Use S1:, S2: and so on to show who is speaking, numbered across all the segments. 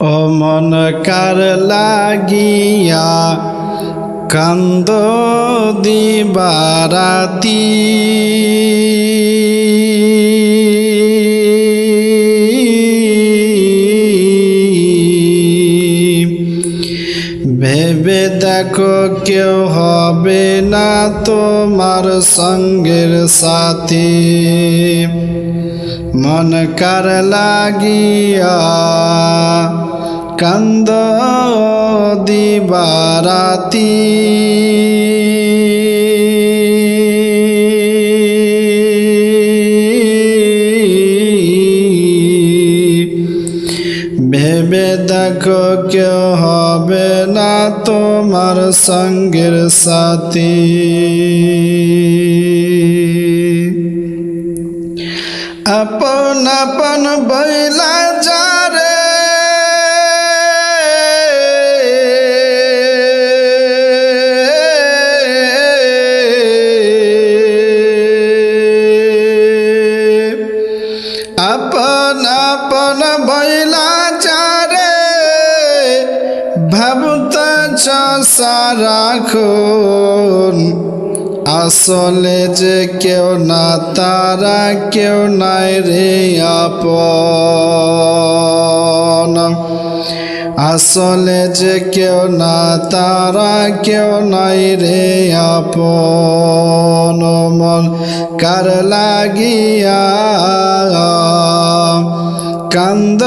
S1: ও মন কার লাগিয়া কান্দ দিবারাতি। ভেবে দেখো কেউ হবে না তোমার সঙ্গের সাথী। মন কার লাগিয়া কান্দ দিবারাতি। ভেবে দেখো কেউ হবে না তোমার সঙ্গের সাথী। আপন আপন বইলা যারে আপন আপন বইলা চারে ভাবত সারা খুন আসলে যে কেউ না, তারা কেউ নাই রে আপন। আসলে যে কেউ না তারা কেউ নাই রে আপন মন। কার লাগিয়া কান্দ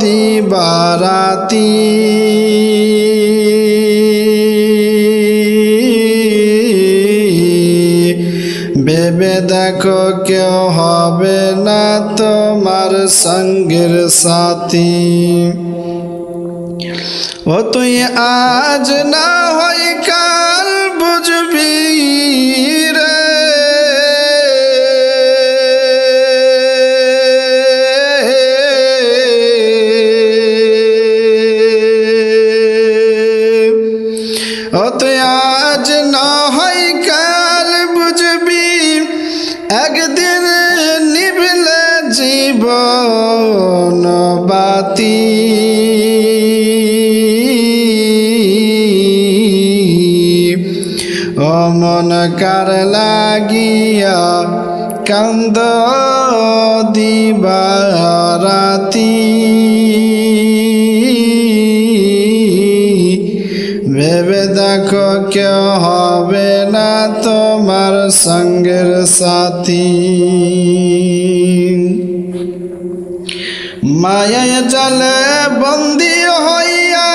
S1: দিবারাতি ভেবে দেখো কেউ হবে না তোমার সঙ্গের সাথী। ও তুই আজ না হয় কাল একদিন নিভলে জীবন বাতি। ও মন কার লাগিয়া কান্দ দিবারাতি ভেবে দেখো কেউ হবে না তোমার সঙ্গের সাথী। মায়ায় জলে বন্দি হইয়া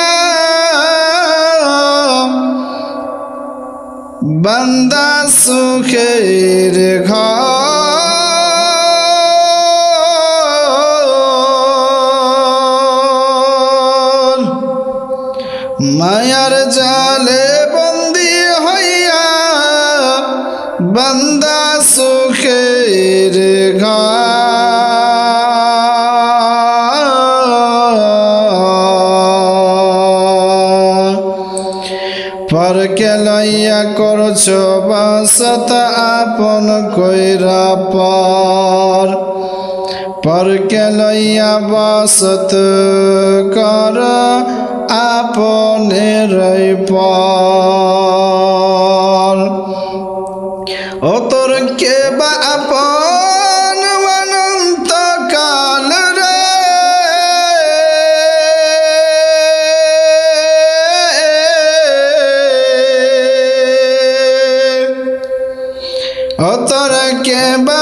S1: বান্দা সুখের ঘর মায়ার জালে বন্দি হইয়া বান্দা সুখের ঘর। পরকে লইয়া করছ বাসত আপন কইরা পর। পরকে লইয়া বাসত কর আপনের পর ও তোর কে বা আপন অনন্ত কাল রে ও তোর কে বা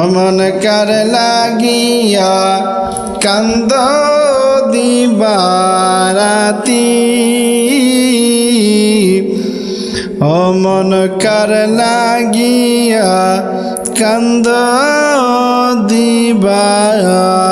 S1: অমন কার লাগিয়া কান্দ দিবারাতি। অমন কার লাগিয়া কান্দ দিবারাতি।